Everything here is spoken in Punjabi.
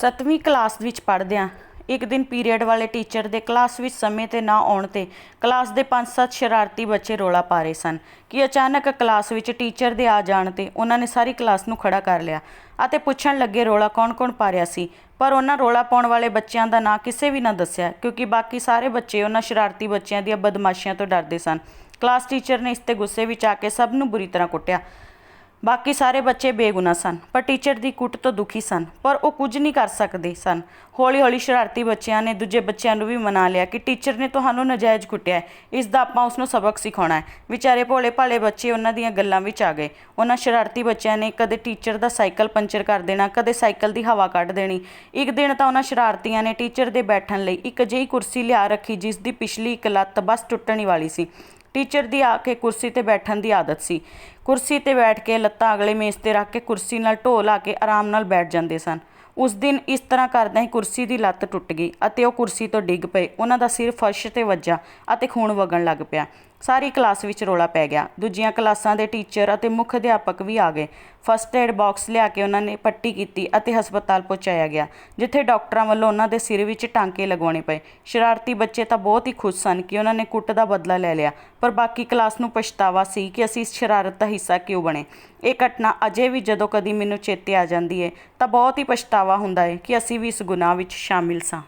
ਸੱਤਵੀਂ ਕਲਾਸ ਵਿੱਚ ਪੜ੍ਹਦਿਆਂ ਇੱਕ ਦਿਨ ਪੀਰੀਅਡ ਵਾਲੇ ਟੀਚਰ ਦੇ ਕਲਾਸ ਵਿੱਚ ਸਮੇਂ 'ਤੇ ਨਾ ਆਉਣ 'ਤੇ ਕਲਾਸ ਦੇ 5-7 ਸ਼ਰਾਰਤੀ ਬੱਚੇ ਰੌਲਾ ਪਾ ਰਹੇ ਸਨ ਕਿ ਅਚਾਨਕ ਕਲਾਸ ਵਿੱਚ ਟੀਚਰ ਦੇ ਆ ਜਾਣ 'ਤੇ ਉਹਨਾਂ ਨੇ ਸਾਰੀ ਕਲਾਸ ਨੂੰ ਖੜਾ ਕਰ ਲਿਆ ਅਤੇ ਪੁੱਛਣ ਲੱਗੇ, ਰੌਲਾ ਕੌਣ-ਕੌਣ ਪਾ ਰਿਹਾ ਸੀ? ਪਰ ਉਹਨਾਂ ਰੌਲਾ ਪਾਉਣ ਵਾਲੇ ਬੱਚਿਆਂ ਦਾ ਨਾਂ ਕਿਸੇ ਵੀ ਨਾ ਦੱਸਿਆ, ਕਿਉਂਕਿ ਬਾਕੀ ਸਾਰੇ ਬੱਚੇ ਉਹਨਾਂ ਸ਼ਰਾਰਤੀ ਬੱਚਿਆਂ ਦੀਆਂ ਬਦਮਾਸ਼ੀਆਂ ਤੋਂ ਡਰਦੇ ਸਨ। ਕਲਾਸ ਟੀਚਰ ਨੇ ਇਸ ਤੇ ਗੁੱਸੇ ਵਿੱਚ ਆ ਕੇ ਸਭ ਨੂੰ ਬੁਰੀ ਤਰ੍ਹਾਂ ਕੁੱਟਿਆ। ਬਾਕੀ ਸਾਰੇ ਬੱਚੇ ਬੇਗੁਨਾਹ ਸਨ, ਪਰ ਟੀਚਰ ਦੀ ਕੁੱਟ ਤੋਂ ਦੁਖੀ ਸਨ, ਪਰ ਉਹ ਕੁਝ ਨਹੀਂ ਕਰ ਸਕਦੇ ਸਨ। ਹੌਲੀ-ਹੌਲੀ ਸ਼ਰਾਰਤੀ ਬੱਚਿਆਂ ਨੇ ਦੂਜੇ ਬੱਚਿਆਂ ਨੂੰ ਵੀ ਮਨਾ ਲਿਆ ਕਿ ਟੀਚਰ ਨੇ ਤੁਹਾਨੂੰ ਨਜਾਇਜ਼ ਕੁੱਟਿਆ ਹੈ। ਇਸ ਦਾ ਆਪਾਂ ਉਸ ਨੂੰ ਸਬਕ ਸਿਖਾਉਣਾ ਹੈ। ਵਿਚਾਰੇ ਭੋਲੇ-ਭਾਲੇ ਬੱਚੇ ਉਹਨਾਂ ਦੀਆਂ ਗੱਲਾਂ ਵਿੱਚ ਆ ਗਏ। ਉਹਨਾਂ ਸ਼ਰਾਰਤੀ ਬੱਚਿਆਂ ਨੇ ਕਦੇ ਟੀਚਰ ਦਾ ਸਾਈਕਲ ਪੰਚਰ ਕਰ ਦੇਣਾ, ਕਦੇ ਸਾਈਕਲ ਦੀ ਹਵਾ ਕੱਢ ਦੇਣੀ। ਇੱਕ ਦਿਨ ਤਾਂ ਉਹਨਾਂ ਸ਼ਰਾਰਤੀਆਂ ਨੇ ਟੀਚਰ ਦੇ ਬੈਠਣ ਲਈ ਇੱਕ ਅਜਿਹੀ ਕੁਰਸੀ ਲਿਆ ਰੱਖੀ ਜਿਸ ਦੀ ਪਿਛਲੀ ਇੱਕ ਲੱਤ ਬਸ ਟੁੱਟਣ ਵਾਲੀ ਸੀ। ਟੀਚਰ ਦੀ ਆ ਕੇ ਕੁਰਸੀ ਤੇ ਬੈਠਣ ਦੀ ਆਦਤ ਸੀ। ਕੁਰਸੀ ਤੇ ਬੈਠ ਕੇ ਲੱਤਾਂ ਅਗਲੇ ਮੇਜ਼ ਤੇ ਰੱਖ ਕੇ ਕੁਰਸੀ ਨਾਲ ਢੋ ਲਾ ਕੇ ਆਰਾਮ ਨਾਲ ਬੈਠ ਜਾਂਦੇ ਸਨ। ਉਸ ਦਿਨ ਇਸ ਤਰ੍ਹਾਂ ਕਰਦਿਆਂ ਹੀ ਕੁਰਸੀ ਦੀ ਲੱਤ ਟੁੱਟ ਗਈ ਅਤੇ ਉਹ ਕੁਰਸੀ ਤੋਂ ਡਿੱਗ ਪਏ। ਉਹਨਾਂ ਦਾ ਸਿਰ ਫਰਸ਼ ਤੇ ਵੱਜਾ ਅਤੇ ਖੂਨ ਵਗਣ ਲੱਗ ਪਿਆ। ਸਾਰੀ ਕਲਾਸ ਵਿੱਚ ਰੋਲਾ ਪੈ ਗਿਆ। ਦੂਜੀਆਂ ਕਲਾਸਾਂ ਦੇ ਟੀਚਰ ਅਤੇ ਮੁੱਖ ਅਧਿਆਪਕ ਵੀ ਆ ਗਏ। ਫਸਟ ਏਡ ਬਾਕਸ ਲਿਆ ਕੇ ਉਹਨਾਂ ਨੇ ਪੱਟੀ ਕੀਤੀ ਅਤੇ ਹਸਪਤਾਲ ਪਹੁੰਚਾਇਆ ਗਿਆ, ਜਿੱਥੇ ਡਾਕਟਰਾਂ ਵੱਲੋਂ ਉਹਨਾਂ ਦੇ ਸਿਰ ਵਿੱਚ ਟਾਂਕੇ ਲਗਾਉਣੇ ਪਏ। ਸ਼ਰਾਰਤੀ ਬੱਚੇ ਤਾਂ ਬਹੁਤ ਹੀ ਖੁਸ਼ ਸਨ ਕਿ ਉਹਨਾਂ ਨੇ ਕੁੱਟ ਦਾ ਬਦਲਾ ਲੈ ਲਿਆ, ਪਰ ਬਾਕੀ ਕਲਾਸ ਨੂੰ ਪਛਤਾਵਾ ਸੀ ਕਿ ਅਸੀਂ ਇਸ ਸ਼ਰਾਰਤ ਦਾ ਹਿੱਸਾ ਕਿਉਂ ਬਣੇ। ਇਹ ਘਟਨਾ ਅਜੇ ਵੀ ਜਦੋਂ ਕਦੀ ਮੈਨੂੰ ਚੇਤੇ ਆ ਜਾਂਦੀ ਹੈ ਤਾਂ ਬਹੁਤ ਹੀ ਪਛਤਾਵਾ ਹੁੰਦਾ ਹੈ ਕਿ ਅਸੀਂ ਵੀ ਇਸ ਗੁਨਾਹ ਵਿੱਚ ਸ਼ਾਮਿਲ ਸਾਂ।